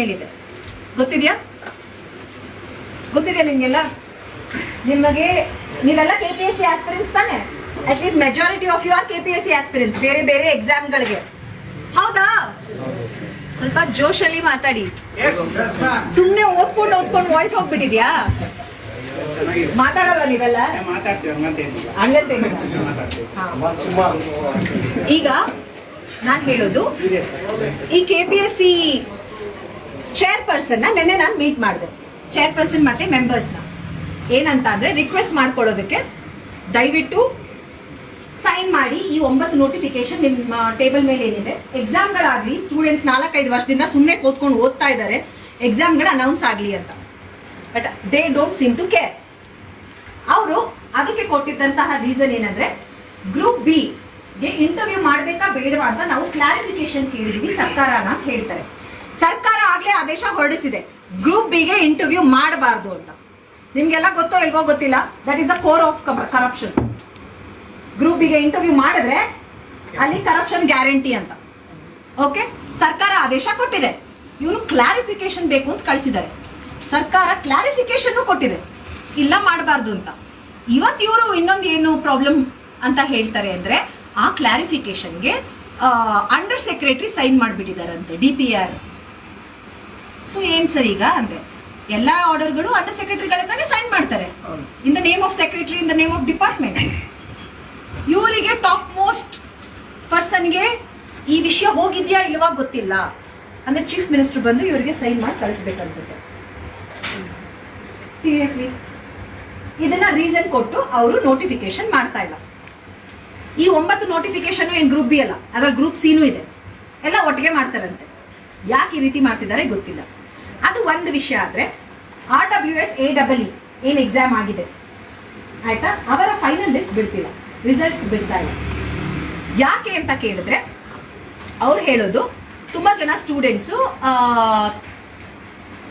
ಮೇಲಿದೆ. ಗೊತ್ತಿದ್ಯಾ? ಗೊತ್ತಿದೆಯಾ ನಿಮ್ಗೆಲ್ಲ? ನಿಮಗೆ, ನೀವೆಲ್ಲ K P S C aspirants ತಾನೆ? At least majority of you are K P S C aspirants ಬೇರೆ ಬೇರೆ ಎಕ್ಸಾಮ್ಗಳಿಗೆ ಹೌದಾ? ಸ್ವಲ್ಪ ಜೋಶಲ್ಲಿ ಮಾತಾಡಿ. ಸುಮ್ಮನೆ ಓದ್ಕೊಂಡು ಓದ್ಕೊಂಡು ವಾಯ್ಸ್ ಹೋಗ್ಬಿಟ್ಟಿದ್ಯಾ? ಮಾತಾಡಲ್ಲ ನೀವೆಲ್ಲ. ಈಗ ನಾನ್ ಹೇಳೋದು, ಈ K P S C chairperson ನಿನ್ನೆ ನಾನು ಮೀಟ್ ಮಾಡಿದೆ. ಚೇರ್ಪರ್ಸನ್ ಮತ್ತೆ ಮೆಂಬರ್ಸ್ನ. ಏನಂತ ಅಂದ್ರೆ ರಿಕ್ವೆಸ್ಟ್ ಮಾಡ್ಕೊಳ್ಳೋದಕ್ಕೆ ದಯವಿಟ್ಟು ಸೈನ್ ಮಾಡಿ ಈ ಒಂಬತ್ತು ನೋಟಿಫಿಕೇಶನ್ ನಿಮ್ಮ ಟೇಬಲ್ ಮೇಲೆ ಏನಿದೆ. ಎಕ್ಸಾಮ್ಗಳಾಗ್ಲಿ ಸ್ಟೂಡೆಂಟ್ಸ್ ನಾಲ್ಕೈದು ವರ್ಷದಿಂದ ಸುಮ್ಮನೆ ಕೂತ್ಕೊಂಡು ಓದ್ತಾ ಇದ್ದಾರೆ. ಎಕ್ಸಾಮ್ಗಳು ಅನೌನ್ಸ್ ಆಗ್ಲಿ ಅಂತ. But they don't seem to care ಅವರು ಅದಕ್ಕೆ ಕೊಟ್ಟಿದ್ದಂತಹ ರೀಸನ್ ಏನಂದ್ರೆ ಗ್ರೂಪ್ ಬಿ ಗೆ ಇಂಟರ್ವ್ಯೂ ಮಾಡಬೇಕಾ ಬೇಡವಾ ಅಂತ ನಾವು ಕ್ಲಾರಿಫಿಕೇಶನ್ ಕೇಳಿದ್ವಿ ಸರ್ಕಾರನ ಅಂತ ಹೇಳ್ತಾರೆ. ಸರ್ಕಾರ ಆದೇಶ ಹೊರಡಿಸಿದೆ. ಗ್ರೂಪ್ ಬಿಗೆ ಇಂಟರ್ವ್ಯೂ ಮಾಡಬಾರದು ಅಂತ. ನಿಮ್ಗೆಲ್ಲ ಗೊತ್ತೋ ಇಲ್ವೋ ಗೊತ್ತಿಲ್ಲ? That is the core of corruption group ಬಿಗೆ ಇಂಟರ್ವ್ಯೂ ಮಾಡಿದ್ರೆ ಅಲ್ಲಿ ಕರಪ್ಷನ್ ಗ್ಯಾರಂಟಿ ಅಂತ. ಓಕೆ ಸರ್ಕಾರ ಆದೇಶ ಕೊಟ್ಟಿದೆ. ಇವರು ಕ್ಲಾರಿಫಿಕೇಶನ್ ಬೇಕು ಅಂತ ಕಳಿಸಿದ್ದಾರೆ. ಸರ್ಕಾರ ಕ್ಲಾರಿಫಿಕೇಶನ್ ಕೊಟ್ಟಿದೆ. ಇಲ್ಲ ಮಾಡಬಾರ್ದು ಅಂತ. ಇವತ್ತು ಇವರು ಇನ್ನೊಂದು ಏನು ಪ್ರಾಬ್ಲಮ್ ಅಂತ ಹೇಳ್ತಾರೆ ಅಂದ್ರೆ ಆ ಕ್ಲಾರಿಫಿಕೇಶನ್ಗೆ ಅಂಡರ್ ಸೆಕ್ರೆಟರಿ ಸೈನ್ ಮಾಡಿಬಿಟ್ಟಿದಾರಂತೆ ಡಿ ಪಿ ಆರ್ ಸೊ ಏನ್ ಸರ್ ಈಗ? ಅಂದ್ರೆ ಎಲ್ಲಾ ಆರ್ಡರ್ಗಳು ಅಂಡರ್ ಸೆಕ್ರೆಟರಿಗಳಿಂದಾನೆ ಸೈನ್ ಮಾಡ್ತಾರೆ. In the name of secretary in the name of department ಇವರಿಗೆ ಟಾಪ್ ಮೋಸ್ಟ್ ಪರ್ಸನ್ಗೆ ಈ ವಿಷಯ ಹೋಗಿದ್ಯಾ ಇಲ್ವಾ ಗೊತ್ತಿಲ್ಲ. ಅಂದ್ರೆ ಚೀಫ್ ಮಿನಿಸ್ಟರ್ ಬಂದು ಇವರಿಗೆ ಸೈನ್ ಮಾಡಿ ಕಳಿಸ್ಬೇಕನ್ಸುತ್ತೆ. ಸೀರಿಯಸ್ಲಿ ಇದನ್ನ ರೀಸನ್ ಕೊಟ್ಟು ಅವರು ನೋಟಿಫಿಕೇಶನ್ ಮಾಡ್ತಾ ಇಲ್ಲ. ಈ ಒಂಬತ್ತು ನೋಟಿಫಿಕೇಶನ್ ಏನ್ ಗ್ರೂಪ್ ಬಿ ಅಲ್ಲ ಅದ್ರ ಗ್ರೂಪ್ ಸಿನೂ ಇದೆ. ಎಲ್ಲ ಒಟ್ಟಿಗೆ ಮಾಡ್ತಾರಂತೆ. ಯಾಕೆ ಈ ರೀತಿ ಮಾಡ್ತಿದ್ದಾರೆ ಗೊತ್ತಿಲ್ಲ. ಅದು ಒಂದು ವಿಷಯ ಆದ್ರೆ R W S A double E ಏನ್ ಎಕ್ಸಾಮ್ ಆಗಿದೆ? ಆಯ್ತಾ? ಅವರ ಫೈನಲ್ ಲಿಸ್ಟ್ ಬಿಡ್ತಿಲ್ಲ. ರಿಸಲ್ಟ್ ಬಿಡ್ತಾ ಇಲ್ಲ. ಯಾಕೆ ಅಂತ ಕೇಳಿದ್ರೆ, ಅವ್ರು ಹೇಳೋದು ತುಂಬಾ ಜನ ಸ್ಟೂಡೆಂಟ್ಸು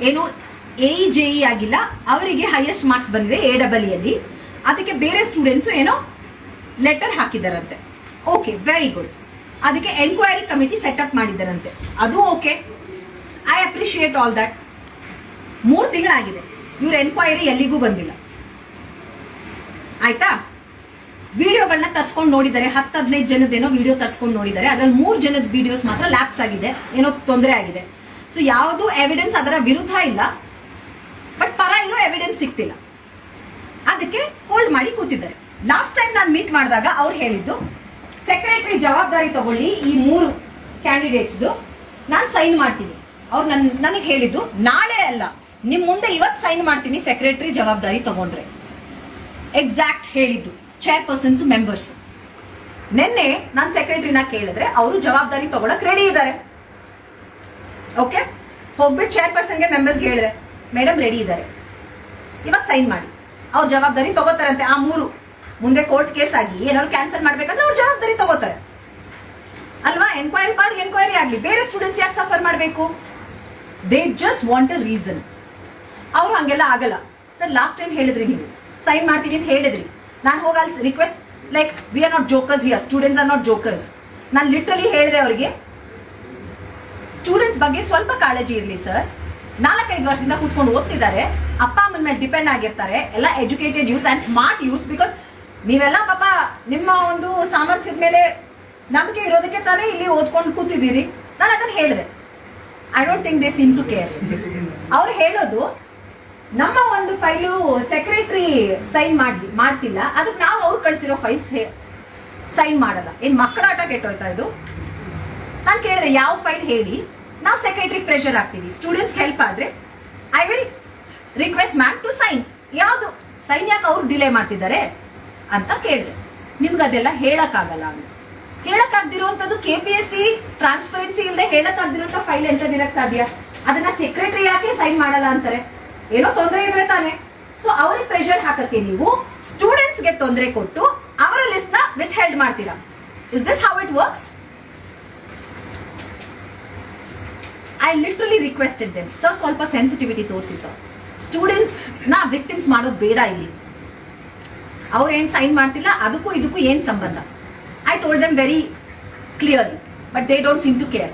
ಏನು ಎ ಜೆ ಇ ಆಗಿಲ್ಲ, ಅವರಿಗೆ ಹೈಯೆಸ್ಟ್ ಮಾರ್ಕ್ಸ್ ಬಂದಿದೆ ಎ ಡಬಲ್ ಅಲ್ಲಿ. ಅದಕ್ಕೆ ಬೇರೆ ಸ್ಟೂಡೆಂಟ್ಸು ಏನೋ ಲೆಟರ್ ಹಾಕಿದಾರಂತೆ ಓಕೆ ವೆರಿ ಗುಡ್ ಅದಕ್ಕೆ ಎನ್ಕ್ವೈರಿ ಕಮಿಟಿ ಸೆಟಪ್ ಮಾಡಿದ್ದಾರಂತೆ. ಅದು okay I appreciate all that ಮೂರು ತಿಂಗಳಾಗಿದೆ. ಇವ್ರ ಎನ್ಕ್ವೈರಿ ಎಲ್ಲಿಗೂ ಬಂದಿಲ್ಲ. ಆಯ್ತಾ? ವಿಡಿಯೋಗಳನ್ನ ತರ್ಸ್ಕೊಂಡು ನೋಡಿದ್ದಾರೆ. ಹತ್ತು, ಹದಿನೈದು ಜನದೇನೋ ವಿಡಿಯೋ ತರ್ಸ್ಕೊಂಡು ನೋಡಿದ್ದಾರೆ. ಅದ್ರಲ್ಲಿ ಮೂರು ಜನದ ವಿಡಿಯೋಸ್ ಮಾತ್ರ ಲ್ಯಾಪ್ಸ್ ಆಗಿದೆ. ಏನೋ ತೊಂದರೆ ಆಗಿದೆ. ಸೊ ಯಾವುದು ಎವಿಡೆನ್ಸ್ ಅದರ ವಿರುದ್ಧ ಇಲ್ಲ. ಬಟ್ ಪರ ಇರೋ ಎವಿಡೆನ್ಸ್ ಸಿಗ್ತಿಲ್ಲ. ಅದಕ್ಕೆ ಹೋಲ್ಡ್ ಮಾಡಿ ಕೂತಿದ್ದಾರೆ. ಲಾಸ್ಟ್ ಟೈಮ್ ನಾನು ಮೀಟ್ ಮಾಡಿದಾಗ ಅವ್ರು ಹೇಳಿದ್ದು ಸೆಕ್ರೆಟರಿ ಜವಾಬ್ದಾರಿ ತಗೊಳ್ಳಿ ಈ ಮೂರು ಕ್ಯಾಂಡಿಡೇಟ್ಸ್ದು ನಾನು ಸೈನ್ ಮಾಡ್ತೀನಿ. ಅವ್ರು ನನ್, ನನಗೆ ಹೇಳಿದ್ದು, ನಾಳೆ ಅಲ್ಲ. ನಿಮ್ಮ ಮುಂದೆ ಇವತ್ತು ಸೈನ್ ಮಾಡ್ತೀನಿ ಸೆಕ್ರೆಟರಿ ಜವಾಬ್ದಾರಿ ತಗೊಂಡ್ರೆ. ಎಕ್ಸಾಕ್ಟ್ ಹೇಳಿದ್ದು. ಚೇರ್ಪರ್ಸನ್ಸ್ ಮೆಂಬರ್ಸ್ ನಿನ್ನೆ ನಾನು ಸೆಕ್ರೆಟರಿನ ಕೇಳಿದ್ರೆ ಅವರು ಜವಾಬ್ದಾರಿ ತಗೊಳಕ್ ರೆಡಿ ಇದ್ದಾರೆ ಓಕೆ ಹೋಗ್ಬಿಟ್ಟು ಚೇರ್ಪರ್ಸನ್ಗೆ ಮೆಂಬರ್ಸ್ಗೆ ಹೇಳಿದೆ ಮೇಡಮ್ ರೆಡಿ ಇದ್ದಾರೆ ಇವಾಗ ಸೈನ್ ಮಾಡಿ. ಅವ್ರು ಜವಾಬ್ದಾರಿ ತಗೋತಾರಂತೆ ಆ ಮೂರು. ಮುಂದೆ ಕೋರ್ಟ್ ಕೇಸ್ ಆಗಿ ಏನಾದ್ರು ಕ್ಯಾನ್ಸಲ್ ಮಾಡ್ಬೇಕಂದ್ರೆ ಅವ್ರು ಜವಾಬ್ದಾರಿ ತಗೋತಾರೆ. ಅಲ್ವಾ? ಎನ್ಕ್ವೈರಿ ಮಾಡಿ ಎನ್ಕ್ವೈರಿ ಆಗ್ಲಿ. ಬೇರೆ ಸ್ಟೂಡೆಂಟ್ಸ್ ಯಾಕೆ ಸಫರ್ ಮಾಡಬೇಕು? They just want a reason ಅವ್ರು ಹಂಗೆಲ್ಲ ಆಗಲ್ಲ. ಸರ್ ಲಾಸ್ಟ್ ಟೈಮ್ ಹೇಳಿದ್ರಿ ನೀವು. ಸೈನ್ ಮಾಡ್ತೀನಿ ಅಂತ ಹೇಳಿದ್ರಿ. ನಾನು ಹೋಗಿ ಅಲ್ಲಿ request like we are not jokers here students are not jokers ನಾನು ಲಿಟ್ರಲಿ ಹೇಳಿದೆ ಅವರಿಗೆ ಸ್ಟೂಡೆಂಟ್ಸ್ ಬಗ್ಗೆ ಸ್ವಲ್ಪ ಕಾಳಜಿ ಇರಲಿ ಸರ್ ನಾಲ್ಕೈದು ವರ್ಷದಿಂದ ಕೂತ್ಕೊಂಡು ಓದ್ತಿದ್ದಾರೆ. ಅಪ್ಪ, ಅಮ್ಮನ ಮೇಲೆ ಡಿಪೆಂಡ್ ಆಗಿರ್ತಾರೆ. ಎಲ್ಲ educated youths and smart youths because ನೀವೆಲ್ಲ ಪಾಪ ನಿಮ್ಮ ಒಂದು ಸಾಮರ್ಥ್ಯದ ಮೇಲೆ ನಂಬಿಕೆ ಇರೋದಕ್ಕೆ ತಾನೇ ಇಲ್ಲಿ ಓದ್ಕೊಂಡು ಕೂತಿದ್ದೀರಿ. ನಾನು ಅದನ್ನ ಹೇಳಿದೆ. I don't think they in to care ಅವ್ರು ಹೇಳೋದು, ನಮ್ಮ ಒಂದು ಫೈಲು ಸೆಕ್ರೆಟರಿ ಸೈನ್ ಮಾಡಿ ಮಾಡ್ತಿಲ್ಲ. ಅದಕ್ಕೆ ನಾವು ಅವ್ರು ಕಳಿಸಿರೋ ಫೈಲ್ಸ್ ಸೈನ್ ಮಾಡಲ್ಲ. ಏನ್ ಮಕ್ಕಳ ಆಟ ಕೆಟ್ಟೋಯ್ತಾ ಇದು? ನಾನು ಕೇಳಿದೆ, ಯಾವ ಫೈಲ್ ಹೇಳಿ? ನಾವು ಸೆಕ್ರೆಟರಿ ಪ್ರೆಷರ್ ಆಗ್ತೀವಿ ಸ್ಟೂಡೆಂಟ್ಸ್ ಹೆಲ್ಪ್ ಆದ್ರೆ I will request ma'am to sign ಯಾವುದು? ಸೈನ್ ಯಾಕೆ ಅವ್ರು ಡಿಲೇ ಮಾಡ್ತಿದ್ದಾರೆ? ಅಂತ ಕೇಳಿದೆ. ನಿಮ್ಗೆ ಅದೆಲ್ಲ ಹೇಳಕ್ಕಾಗಲ್ಲ ಅಂತ. ಹೇಳಕ್ಕಾಗ್ದಿರುವಂಥದ್ದು K P S C transparency ಇಲ್ಲದೆ ಹೇಳಕ್ಕಾಗ್ದಿರೋಂಥ ಫೈಲ್ ಎಂತದಿರಕ್ ಸಾಧ್ಯ? ಅದನ್ನ ಸೆಕ್ರೆಟರಿ ಯಾಕೆ ಸೈನ್ ಮಾಡಲ್ಲ ಅಂತಾರೆ? ಏನೋ ತೊಂದರೆ ಇದ್ರೆ ತಾನೆ. ಸೊ ಅವ್ರಿಗೆ ಪ್ರೆಷರ್ ಹಾಕಕ್ಕೆ ನೀವು ಸ್ಟೂಡೆಂಟ್ಸ್ಗೆ ತೊಂದರೆ ಕೊಟ್ಟು ಅವರ ಲಿಸ್ಟ್ನ ವಿತ್ ಹೆಲ್ಡ್ ಮಾಡ್ತೀರಾ? Is this how it works I literally requested them sir ಸ್ವಲ್ಪ ಸೆನ್ಸಿಟಿವಿಟಿ ತೋರಿಸಿ ಸರ್ ಸ್ಟೂಡೆಂಟ್ಸ್ನ ವಿಕ್ಟಿಮ್ಸ್ ಮಾಡೋದು ಬೇಡ ಇಲ್ಲಿ. ಅವ್ರು ಏನು ಸೈನ್ ಮಾಡ್ತಿಲ್ಲ, ಅದಕ್ಕೂ ಇದಕ್ಕೂ ಏನು ಸಂಬಂಧ? I told them very clearly but they don't seem to care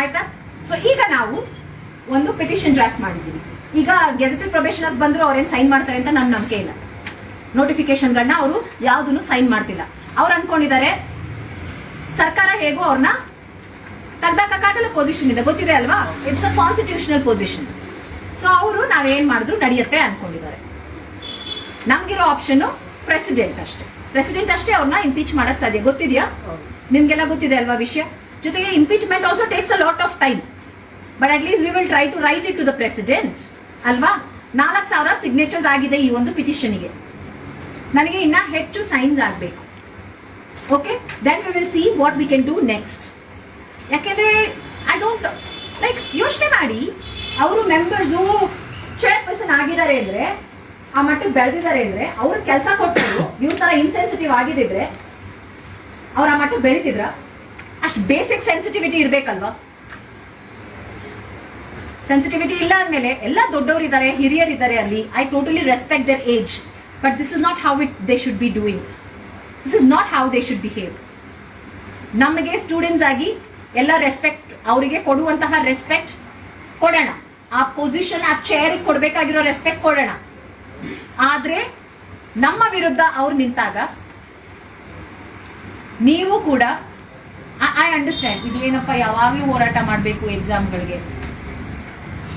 ಆಯ್ತಾ? ಸೊ ಈಗ ನಾವು ಒಂದು ಪಿಟಿಷನ್ ಡ್ರಾಫ್ಟ್ ಮಾಡಿದ್ದೀವಿ. ಈಗ ಗೆಜೆಟೆಡ್ ಪ್ರೊಬೇಷನರ್ಸ್ ಬಂದ್ರು ಅವ್ರೇನು ಸೈನ್ ಮಾಡ್ತಾರೆ ಅಂತ ನನ್ನ ನಂಬಿಕೆ ಇಲ್ಲ. ನೋಟಿಫಿಕೇಶನ್ಗಳನ್ನ ಅವರು ಯಾವುದನ್ನು ಸೈನ್ ಮಾಡ್ತಿಲ್ಲ. ಅವ್ರು ಅನ್ಕೊಂಡಿದ್ದಾರೆ, ಸರ್ಕಾರ ಹೇಗೋ ಅವ್ರನ್ನ ತಗ್ದಾಕಾಗಲ್ಲ ಪೊಸಿಷನ್ ಇದೆ. ಗೊತ್ತಿದೆ ಅಲ್ವಾ? It's a constitutional position so ಅವರು ನಾವೇನ್ ಮಾಡಿದ್ರು ನಡೆಯುತ್ತೆ ಅನ್ಕೊಂಡಿದ್ದಾರೆ. ನಮ್ಗಿರೋ ಆಪ್ಷನ್ ಪ್ರೆಸಿಡೆಂಟ್ ಅಷ್ಟೇ. ಪ್ರೆಸಿಡೆಂಟ್ ಅಷ್ಟೇ ಅವ್ರನ್ನ ಇಂಪೀಚ್ ಮಾಡಕ್ ಸಾಧ್ಯ. ಗೊತ್ತಿದ್ಯಾ? ನಿಮ್ಗೆಲ್ಲ ಗೊತ್ತಿದೆ ಅಲ್ವಾ ವಿಷಯ? ಜೊತೆಗೆ impeachment also takes a lot of time but at least we will try to write it to the president ಅಲ್ವಾ? ನಾಲ್ಕು ಸಾವಿರ ಸಿಗ್ನೇಚರ್ಸ್ ಆಗಿದೆ ಈ ಒಂದು ಪಿಟಿಷನ್ಗೆ ನನಗೆ ಇನ್ನ ಹೆಚ್ಚು ಸೈನ್ಸ್ ಆಗಬೇಕು. Okay then we will see what we can do next ಯಾಕೆಂದ್ರೆ ಐ ಡೋಂಟ್ ಲೈಕ್ ಯೋಚನೆ ಮಾಡಿ. ಅವರು ಮೆಂಬರ್ಸು ಚೇರ್ ಪರ್ಸನ್ ಆಗಿದ್ದಾರೆ ಅಂದ್ರೆ, ಆ ಮಟ್ಟಿಗೆ ಬೆಳೆದಿದ್ದಾರೆ ಅಂದ್ರೆ, ಅವ್ರ ಕೆಲಸ ಕೊಟ್ಟರು ಇವ್ರ ತರ ಇನ್ಸೆನ್ಸಿಟಿವ್ ಆಗಿದ್ರೆ ಅವ್ರ ಆ ಮಟ್ಟಿಗೆ ಬೆಳೀತಿದ್ರ? ಅಷ್ಟು ಬೇಸಿಕ್ ಸೆನ್ಸಿಟಿವಿಟಿ ಇರ್ಬೇಕಲ್ವಾ? ಸೆನ್ಸಿಟಿವಿಟಿ ಇಲ್ಲ ಅಂದ್ಮೇಲೆ ಎಲ್ಲ ದೊಡ್ಡವರಿದ್ದಾರೆ ಹಿರಿಯರಿದ್ದಾರೆ ಅಲ್ಲಿ. I totally respect their age but this is not how it they should be doing this is not how they should behave ನಮಗೆ ಸ್ಟೂಡೆಂಟ್ಸ್ ಆಗಿ ಎಲ್ಲ ರೆಸ್ಪೆಕ್ಟ್ ಅವರಿಗೆ ಕೊಡುವಂತಹ ರೆಸ್ಪೆಕ್ಟ್ ಕೊಡೋಣ. ಆ ಪೊಸಿಷನ್ ಆ ಚೇರ್ ಕೊಡಬೇಕಾಗಿರೋ ರೆಸ್ಪೆಕ್ಟ್ ಕೊಡೋಣ. ಆದ್ರೆ ನಮ್ಮ ವಿರುದ್ಧ ಅವ್ರು ನಿಂತಾಗ ನೀವು ಕೂಡ ಐ ಅಂಡರ್ಸ್ಟ್ಯಾಂಡ್ ಇದು ಏನಪ್ಪ, ಯಾವಾಗ್ಲೂ ಹೋರಾಟ ಮಾಡಬೇಕು ಎಕ್ಸಾಮ್ಗಳಿಗೆ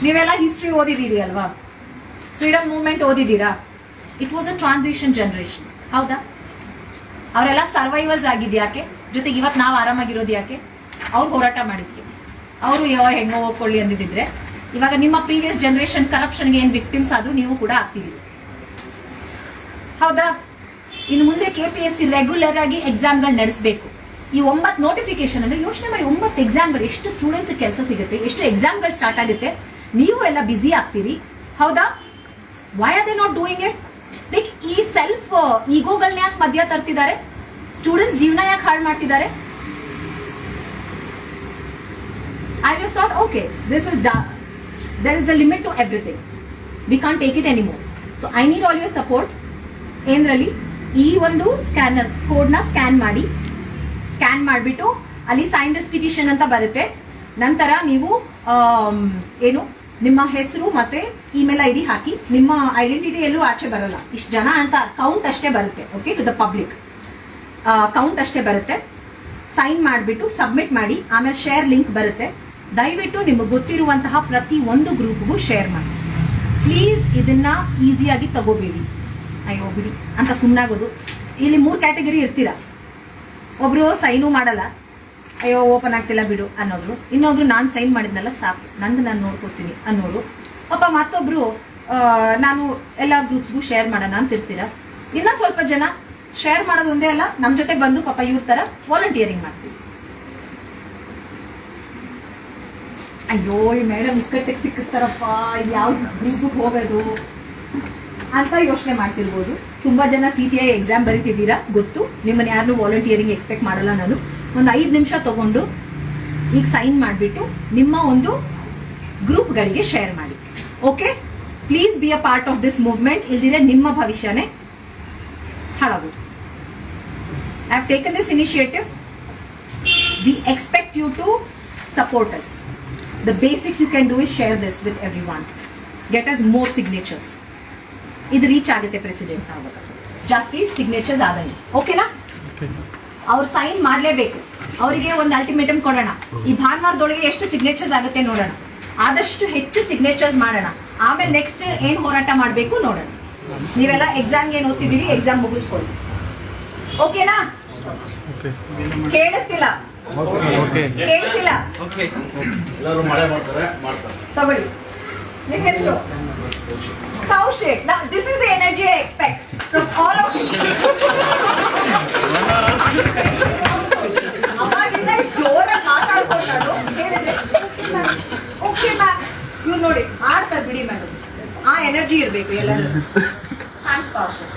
ನೀವೆಲ್ಲ ಹಿಸ್ಟ್ರಿ ಓದಿದ್ದೀರಿ ಅಲ್ವಾ? Freedom movement ಓದಿದ್ದೀರಾ? It was a transition generation ಹೌದಾ? ಅವರೆಲ್ಲ ಸರ್ವೈವರ್ಸ್ ಆಗಿದ್ಯಾಕೆ? ಜೊತೆಗೆ ಇವತ್ತು ನಾವು ಆರಾಮಾಗಿರೋದು ಯಾಕೆ ಅವ್ರು ಹೋರಾಟ ಮಾಡಿದ್ವಿ ಅವರು ಯಾವ ಹೆಂಗೋ ಹೋಗ್ಕೊಳ್ಳಿ ಅಂದಿದ್ರೆ, ಇವಾಗ ನಿಮ್ಮ ಪ್ರೀವಿಯಸ್ ಜನರೇಷನ್ ಕರಪ್ಷನ್ಗೆ ಏನ್ ವಿಕ್ಟಿಮ್ಸ್ ಆದ್ರೂ ನೀವು ಕೂಡ ಆಗ್ತೀರಿ. ಹೌದಾ? ಇನ್ನು ಮುಂದೆ K P S C regular ಆಗಿ ಎಕ್ಸಾಮ್ಗಳು ನಡೆಸಬೇಕು. ಈ ಒಂಬತ್ತು ನೋಟಿಫಿಕೇಶನ್ ಅಂದ್ರೆ ಯೋಚನೆ ಮಾಡಿ ಒಂಬತ್ತು ಎಕ್ಸಾಮ್ಗಳು ಎಷ್ಟು ಸ್ಟೂಡೆಂಟ್ಸ್ ಕೆಲಸ ಸಿಗುತ್ತೆ, ಎಷ್ಟು ಎಕ್ಸಾಮ್ಗಳು ಸ್ಟಾರ್ಟ್ ಆಗುತ್ತೆ, ನೀವು ಎಲ್ಲ ಬ್ಯುಸಿ ಆಗ್ತೀರಿ. ಹೌದಾ? Why are they not doing it like ಈ ಸೆಲ್ಫ್ ಈಗೋಗಳನ್ನ ಯಾಕೆ ಮಧ್ಯ ತರ್ತಿದ್ದಾರೆ? ಸ್ಟೂಡೆಂಟ್ಸ್ ಜೀವನ ಯಾಕೆ ಹಾಳು ಮಾಡ್ತಿದ್ದಾರೆ? I thought, okay, okay this done. There is a limit to everything we can take it anymore so I need all your support ಏನ್ರಲ್ಲಿ ಈ ಒಂದು ಸ್ಕ್ಯಾನರ್ ಕೋಡ್ನ ಸ್ಕ್ಯಾನ್ ಮಾಡಿ ಸ್ಕ್ಯಾನ್ ಮಾಡಿಬಿಟ್ಟು ಅಲ್ಲಿ ಸೈನ್ ದಿಸ್ ಪಿಟಿಷನ್ ಅಂತ ಬರುತ್ತೆ. ನಂತರ ನೀವು ಏನು ನಿಮ್ಮ ಹೆಸರು ಮತ್ತೆ ಇಮೇಲ್ ಐ ಡಿ ಹಾಕಿ ನಿಮ್ಮ ಐಡೆಂಟಿಟಿ ಎಲ್ಲೂ ಆಚೆ ಬರಲ್ಲ. ಇಷ್ಟು ಜನ ಅಂತ ಕೌಂಟ್ ಅಷ್ಟೇ ಬರುತ್ತೆ okay to the public count ಅಷ್ಟೇ ಬರುತ್ತೆ. ಸೈನ್ ಮಾಡಿಬಿಟ್ಟು ಸಬ್ಮಿಟ್ ಮಾಡಿ ಆಮೇಲೆ ಶೇರ್ ಲಿಂಕ್ ಬರುತ್ತೆ. ದಯವಿಟ್ಟು ನಿಮಗೆ ಗೊತ್ತಿರುವಂತಹ ಪ್ರತಿ ಒಂದು ಗ್ರೂಪ್ಗೂ ಶೇರ್ ಮಾಡಿ. ಪ್ಲೀಸ್ ಇದನ್ನ ಈಸಿಯಾಗಿ ತಗೋಬೇಡಿ. ಅಯ್ಯೋ, ಬಿಡಿ. ಅಂತ ಸುಮ್ಮನಾಗೋದು ಇಲ್ಲಿ ಮೂರು ಕ್ಯಾಟಗರಿ ಇರ್ತೀರ? ಒಬ್ರು ಸೈನು ಮಾಡಲ್ಲ. ಅಯ್ಯೋ ಓಪನ್ ಆಗ್ತಿಲ್ಲ ಬಿಡು ಅನ್ನೋರು ಇನ್ನೊಬ್ರು ನಾನು ಸೈನ್ ಮಾಡಿದ್ನಲ್ಲ ಸಾಕು. ನಂದು ನಾನು ನೋಡ್ಕೋತೀನಿ ಅನ್ನೋರು. ಪಾಪ ಮತ್ತೊಬ್ರು ನಾನು ಎಲ್ಲ ಗ್ರೂಪ್ಸ್ಗೂ ಶೇರ್ ಮಾಡೋಣ ಅಂತ ಇರ್ತೀರ? ಇನ್ನ ಸ್ವಲ್ಪ ಜನ ಶೇರ್ ಮಾಡೋದು ಒಂದೇ ಅಲ್ಲ. ನಮ್ಮ ಜೊತೆ ಬಂದು ಪಾಪ ಇವ್ರ ತರ ವಾಲಂಟಿಯರಿಂಗ್ ಮಾಡ್ತೀವಿ. ಅಯ್ಯೋ, ಈ ಮೇಡಮ್ ಇಕ್ಕಟ್ಟಿಗೆ ಸಿಕ್ಕಿಸ್ತಾರಪ್ಪ, ಯಾವ ಗ್ರೂಪ್ ಹೋಗೋದು ಅಂತ ಯೋಚನೆ ಮಾಡ್ತಿರ್ಬೋದು. ತುಂಬಾ ಜನ ಸಿ ಟಿ ಐ ಎಕ್ಸಾಮ್ ಬರೀತಿದ್ದೀರಾ? ಗೊತ್ತು. ನಿಮ್ಮನ್ನ ಯಾರನ್ನೂ ವಾಲಂಟಿಯರಿಂಗ್ ಎಕ್ಸ್ಪೆಕ್ಟ್ ಮಾಡಲ್ಲ ನಾನು. ಒಂದು ಐದು ನಿಮಿಷ ತಗೊಂಡು ಈಗ ಸೈನ್ ಮಾಡಿಬಿಟ್ಟು ನಿಮ್ಮ ಒಂದು ಗ್ರೂಪ್ಗಳಿಗೆ ಶೇರ್ ಮಾಡಿ. Okay please be a part of this movement ಇಲ್ದಿರೆ ನಿಮ್ಮ ಭವಿಷ್ಯನೇ ಹಾಳಾಗೋದು. I have taken this initiative we expect you to support us the basics you can do is share this with everyone. Get us more signatures ಇದು reach ಆಗುತ್ತೆ president ಆವಾಗ ಜಾಸ್ತಿ signatures ಆದಂಗೆ ಓಕೆನಾ ಅವ್ರು sign ಮಾಡಲೇಬೇಕು. ಅವರಿಗೆ ಒಂದು ಅಲ್ಟಿಮೇಟಮ್ ಕೊಡೋಣ. ಈ ಭಾನುವಾರದೊಳಗೆ ಎಷ್ಟು ಸಿಗ್ನೇಚರ್ಸ್ ಆಗುತ್ತೆ ನೋಡೋಣ. ಆದಷ್ಟು ಹೆಚ್ಚು ಸಿಗ್ನೇಚರ್ಸ್ ಮಾಡೋಣ. ಆಮೇಲೆ ನೆಕ್ಸ್ಟ್ ಏನ್ ಹೋರಾಟ ಮಾಡಬೇಕು ನೋಡೋಣ. ನೀವೆಲ್ಲ ಎಕ್ಸಾಮ್ಗೆ ಏನ್ ಓದ್ತಿದ್ದೀರಿ? ಎಕ್ಸಾಮ್ ಮುಗಿಸ್ಕೊಳ್ಳಿ. ಓಕೆನಾ ಕೇಳಿಸ್ತಿಲ್ಲ. ಓಕೆ ಕೇಳಿಸಿಲ್ಲ. ಎಲ್ಲರೂ ಮಳೆ ಮಾಡ್ತಾರೆ ಮಾಡ್ತಾರೆ. ತಗೊಳ್ಳಿ. ನಿಮ್ಮ ಹೆಸರು? Kaushik. This is the energy I expect from all of ಅವಾಗಿಂದ ಜೋರಾಗಿ ಮಾತಾಡ್ಕೊಂಡು ಹೇಳಿದ್ರೆ ಓಕೆ ಮ್ಯಾಮ್ ಇವ್ರು ನೋಡಿ ಆಡ್ತಾರೆ ಬಿಡಿ ಮೇಡಮ್ ಆ ಎನರ್ಜಿ ಇರಬೇಕು ಎಲ್ಲರೂ. ಥ್ಯಾಂಕ್ಸ್ ಕೌಶಿಕ್.